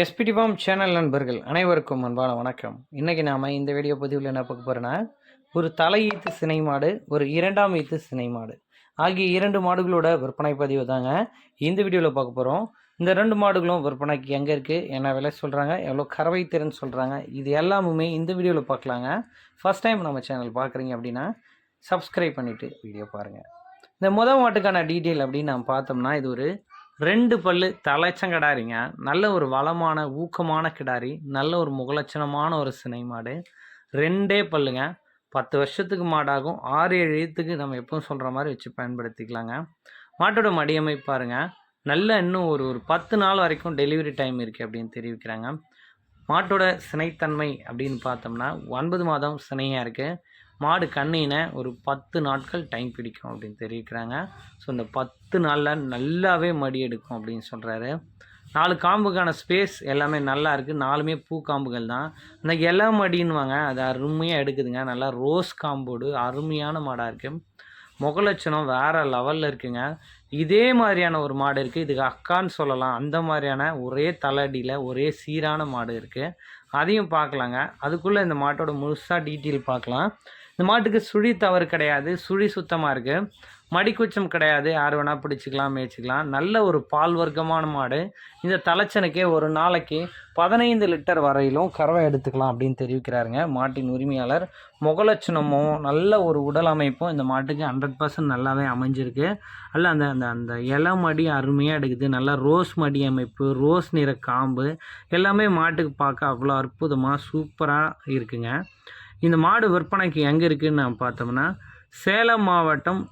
SPD form channel நண்பர்கள் அனைவருக்கும் அன்பான வணக்கம். இன்றைக்கி நாம் இந்த வீடியோ பதிவில் என்ன பார்க்க போகிறோன்னா ஒரு தலை சினை மாடு ஒரு இரண்டாம் ஈத்து சினை மாடு. ஆகிய இரண்டு மாடுகளோட விற்பனை பதிவு தாங்க இந்த வீடியோவில் பார்க்க போகிறோம் இந்த ரெண்டு மாடுகளும் விற்பனைக்கு எங்கே இருக்குது என்ன விலை சொல்கிறாங்க எவ்வளோ கறவை திறன் சொல்கிறாங்க இது எல்லாமுமே இந்த வீடியோவில் பார்க்கலாங்க. ஃபஸ்ட் டைம் நம்ம சேனல் பார்க்குறீங்க அப்படின்னா சப்ஸ்கிரைப் பண்ணிவிட்டு வீடியோ பாருங்கள் இந்த முதல் மாட்டுக்கான டீட்டெயில் அப்படின்னு நம்ம பார்த்தோம்னா இது ஒரு ரெண்டு பல்லு தலைச்சங்கடாரிங்க நல்ல ஒரு வளமான ஊக்கமான கிடாரி. நல்ல ஒரு முகலட்சணமான ஒரு சினை மாடு. ரெண்டே பல்லுங்க. பத்து வருஷத்துக்கு மாடாகும். ஆறு ஏழு எழுத்துக்கு நம்ம எப்பவும் சொல்கிற மாதிரி வச்சு பயன்படுத்திக்கலாங்க. மாட்டோட மடியமை பாருங்க. நல்ல இன்னும் ஒரு ஒரு பத்து நாள் வரைக்கும் டெலிவரி டைம் இருக்குது அப்படின்னு தெரிவிக்கிறாங்க. மாட்டோட சினைத்தன்மை அப்படின்னு பார்த்தோம்னா ஒன்பது மாதம் சினையாக இருக்குது மாடு கண்ணின ஒரு பத்து நாட்கள் டைம் பிடிக்கும் அப்படின்னு தெரிவிக்கிறாங்க. ஸோ இந்த பத்து நாளில் நல்லாவே மடி எடுக்கும் அப்படின்னு சொல்கிறாரு நாலு காம்புக்கான ஸ்பேஸ் எல்லாமே நல்லா இருக்குது நாலுமே பூ காம்புகள் தான். இந்த இலை மடின்னுவாங்க அது அருமையாக எடுக்குதுங்க. நல்லா ரோஸ் காம்போடு அருமையான மாடாக இருக்குது முகலட்சணம் வேறு லெவலில் இருக்குங்க. இதே மாதிரியான ஒரு மாடு இருக்குது இதுக்கு அக்கான்னு சொல்லலாம். அந்த மாதிரியான ஒரே தலடியில் ஒரே சீரான மாடு இருக்குது அதையும் பார்க்கலாங்க. அதுக்குள்ளே இந்த மாட்டோட முழுசாக டீட்டெயில் பார்க்கலாம். இந்த மாட்டுக்கு சுழி தவறு கிடையாது. சுழி சுத்தமாக இருக்குது மடிக்குச்சம் கிடையாது. யார் வேணால் பிடிச்சிக்கலாம் மேய்ச்சிக்கலாம். நல்ல ஒரு பால் வர்க்கமான மாடு. இந்த தலைச்சனுக்கே ஒரு நாளைக்கு பதினைந்து லிட்டர் வரையிலும் கறவை எடுத்துக்கலாம் அப்படின்னு தெரிவிக்கிறாருங்க. மாட்டின் உரிமையாளர் முகலட்சணமும் நல்ல ஒரு உடல் அமைப்பும் இந்த மாட்டுக்கு ஹண்ட்ரட் பர்சன்ட் நல்லாவே அமைஞ்சிருக்கு. அல்ல அந்த அந்த அந்த இலை மடி அருமையாக எடுக்குது. நல்லா ரோஸ் மடி அமைப்பு ரோஸ் நிற காம்பு எல்லாமே மாட்டுக்கு பார்க்க அவ்வளோ அற்புதமாக சூப்பராக இருக்குங்க. இந்த மாடு விற்பனைக்கு எங்கே இருக்குதுன்னு நான் பார்த்தோம்னா சேலம் மாவட்டம்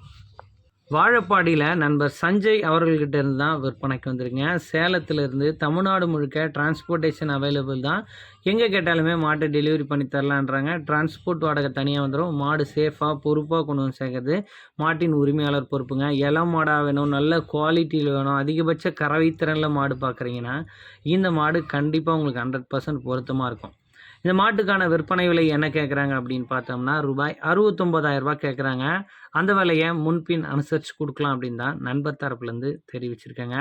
வாழப்பாடியில் நண்பர் சஞ்சய் அவர்கள்கிட்ட இருந்து தான் விற்பனைக்கு வந்திருக்கீங்க. சேலத்திலிருந்து தமிழ்நாடு முழுக்க டிரான்ஸ்போர்ட்டேஷன் அவைலபிள் தான். எங்கே கேட்டாலுமே மாட்டை டெலிவரி பண்ணி தரலான்றாங்க. டிரான்ஸ்போர்ட் வாடகை தனியாக வந்துடும் மாடு சேஃபாக பொறுப்பாக கொண்டு வந்து சேர்க்கறது மாட்டின் உரிமையாளர் பொறுப்புங்க. இளம் மாடாக வேணும் நல்ல குவாலிட்டியில் வேணும் அதிகபட்ச கறவை திறனில் மாடு பார்க்குறீங்கன்னா இந்த மாடு கண்டிப்பாக உங்களுக்கு ஹண்ட்ரட் பர்சன்ட் பொருத்தமாக இருக்கும். இந்த மாட்டுக்கான விற்பனை விலை என்ன கேட்குறாங்க அப்படின்னு பார்த்தோம்னா ரூபாய் அறுபத்தொம்போதாயிரம் ரூபாய் கேட்குறாங்க அந்த விலையை முன்பின் அனுசரித்து கொடுக்கலாம் அப்படின்னு தான் நண்பர் தரப்புலேருந்து தெரிவிச்சிருக்கேங்க.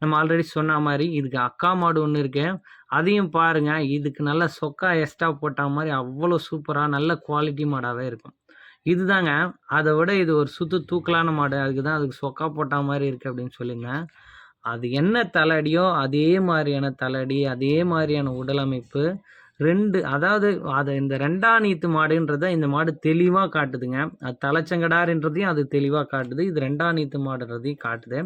நம்ம ஆல்ரெடி சொன்ன மாதிரி இதுக்கு அக்கா மாடு ஒன்று இருக்குது அதையும் பாருங்கள் இதுக்கு நல்ல சொக்கா எக்ஸ்ட்ரா போட்ட மாதிரி அவ்வளோ சூப்பராக நல்ல குவாலிட்டி மாடாகவே இருக்கும். இதுதாங்க. அதை விட இது ஒரு சுத்து தூக்கலான மாடு. அதுக்கு தான் அதுக்கு சொக்கா போட்ட மாதிரி இருக்குது அப்படின்னு சொல்லியிருந்தேன் அது என்ன தலையடியோ அதே மாதிரியான தலையடி அதே மாதிரியான உடல் அமைப்பு. ரெண்டு அதாவது அது இந்த ரெண்டாம் நீத்து மாடுன்றதை இந்த மாடு தெளிவாக காட்டுதுங்க. அது தலைச்சங்கடாருன்றதையும் அது தெளிவாக காட்டுது. இது ரெண்டாம் நீத்து மாடுன்றதையும் காட்டுது.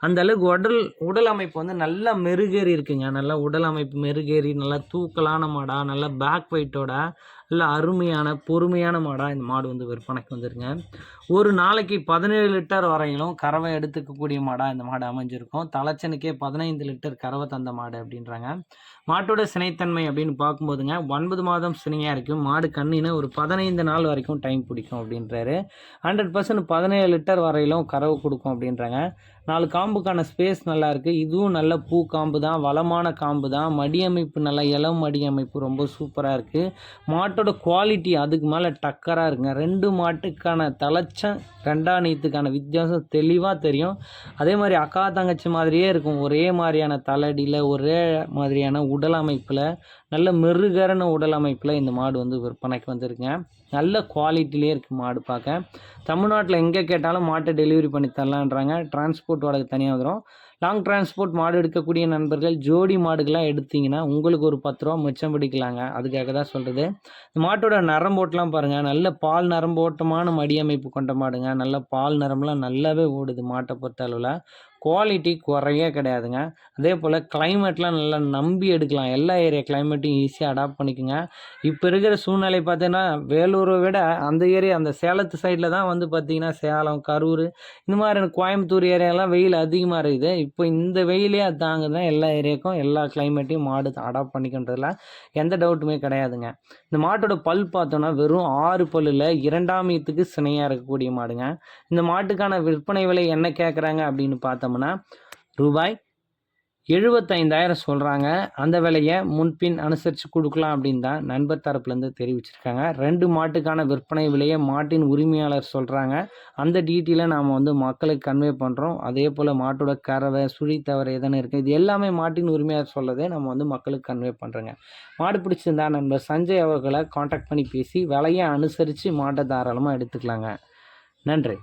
அந்த அளவுக்கு உடல் உடல் அமைப்பு வந்து நல்லா மெருகேறி இருக்குங்க. நல்லா உடல் அமைப்பு மெருகேறி நல்லா தூக்கலான மாடா நல்லா பேக் வெயிட்டோட நல்ல அருமையான பொறுமையான மாடாக இந்த மாடு வந்து விற்பனைக்கு வந்துருங்க ஒரு நாளைக்கு பதினேழு லிட்டர் வரையிலும் கறவை எடுத்துக்கக்கூடிய மாடாக இந்த மாடு அமைஞ்சிருக்கும். தலைச்சனுக்கே பதினைந்து லிட்டர் கறவை தந்த மாடு அப்படின்றாங்க. மாட்டோட சினைத்தன்மை அப்படின்னு பார்க்கும்போதுங்க ஒன்பது மாதம் சினையாக இருக்கும். மாடு கண்ணின்னு ஒரு பதினைந்து நாள் வரைக்கும் டைம் பிடிக்கும் அப்படின்றாரு. ஹண்ட்ரட் பர்சன்ட் பதினேழு லிட்டர் வரையிலும் கறவை கொடுக்கும் அப்படின்றாங்க. நாலு காம்புக்கான ஸ்பேஸ் நல்லா இருக்குது இதுவும் நல்ல பூ காம்பு தான் வளமான காம்பு தான். மடி அமைப்பு நல்லா இளம் மடி அமைப்பு ரொம்ப சூப்பராக இருக்குது மாட்டோட குவாலிட்டி அதுக்கு மேலே டக்கராக இருக்குங்க. ரெண்டு மாட்டுக்கான தலைச்சம் ரெண்டா நீத்துக்கான வித்தியாசம் தெளிவாக தெரியும். அதே மாதிரி அக்கா தங்கச்சி மாதிரியே இருக்கும். ஒரே மாதிரியான தலையடியில் ஒரே மாதிரியான உடல் அமைப்பில் நல்ல மெருகரன உடல் அமைப்பில் இந்த மாடு வந்து விற்பனைக்கு வந்திருக்கேன் நல்ல குவாலிட்டிலே இருக்குது மாடு பார்க்க. தமிழ்நாட்டில் எங்கே கேட்டாலும் மாட்டை டெலிவரி பண்ணி தரலான்றாங்க. டிரான்ஸ்போர்ட் வாடகை தனியாக வந்துடும் லாங் டிரான்ஸ்போர்ட் மாடு எடுக்கக்கூடிய நண்பர்கள் ஜோடி மாடுகள்லாம் எடுத்திங்கன்னா உங்களுக்கு ஒரு பத்து ரூபா மிச்சம் பிடிக்கலாங்க. அதுக்காக தான் சொல்கிறது இந்த மாட்டோட நரம்போட்டெலாம் பாருங்கள் நல்ல பால் நரம்போட்டமான மடி அமைப்பு கொண்ட மாடுங்க. நல்ல பால் நரம்புலாம் நல்லாவே ஓடுது மாட்டை பொறுத்த அளவில். குவாலிட்டி குறையே கிடையாதுங்க. அதே போல் கிளைமேட்லாம் நல்லா நம்பி எடுக்கலாம். எல்லா ஏரியா கிளைமேட்டையும் ஈஸியாக அடாப்ட் பண்ணிக்கோங்க. இப்போ இருக்கிற சூழ்நிலை பார்த்தீங்கன்னா வேலூரை விட அந்த ஏரியா அந்த சேலத்து சைடில் தான் வந்து பார்த்திங்கன்னா சேலம் கரூர் இந்த மாதிரி கோயம்புத்தூர் ஏரியாலாம் வெயில் அதிகமாக இருக்குது. இப்போ இந்த வெயிலே அது தாங்குது எல்லா ஏரியாவுக்கும் எல்லா கிளைமேட்டையும் மாடு அடாப்ட் பண்ணிக்கின்றதுல எந்த டவுட்டுமே கிடையாதுங்க. இந்த மாட்டோட பல் பார்த்தோன்னா வெறும் ஆறு பல்லில் இரண்டாம் ஈத்துக்கு சினையாக இருக்கக்கூடிய மாடுங்க. இந்த மாட்டுக்கான விற்பனை விலை என்ன கேட்குறாங்க அப்படின்னு பார்த்தோம்னா பார்த்தோம்னா ரூபாய் எழுபத்தைந்தாயிரம் சொல்கிறாங்க அந்த விலையை முன்பின் அனுசரித்து கொடுக்கலாம் அப்படின்னு தான் நண்பர் தரப்புலேருந்து தெரிவிச்சிருக்காங்க. ரெண்டு மாட்டுக்கான விற்பனை விலையை மாட்டின் உரிமையாளர் சொல்கிறாங்க அந்த டீட்டெயிலை நாம் வந்து மக்களுக்கு கன்வே பண்ணுறோம் அதே போல் மாட்டோட கறவை சுழி தவறு எதனா இருக்குது இது எல்லாமே மாட்டின் உரிமையாளர் சொல்லதே நம்ம வந்து மக்களுக்கு கன்வே பண்ணுறோங்க மாடு பிடிச்சிருந்தா நண்பர் சஞ்சய் அவர்களை காண்டாக்ட் பண்ணி பேசி விலையை அனுசரித்து மாட்டை தாராளமாக எடுத்துக்கலாங்க. நன்றி.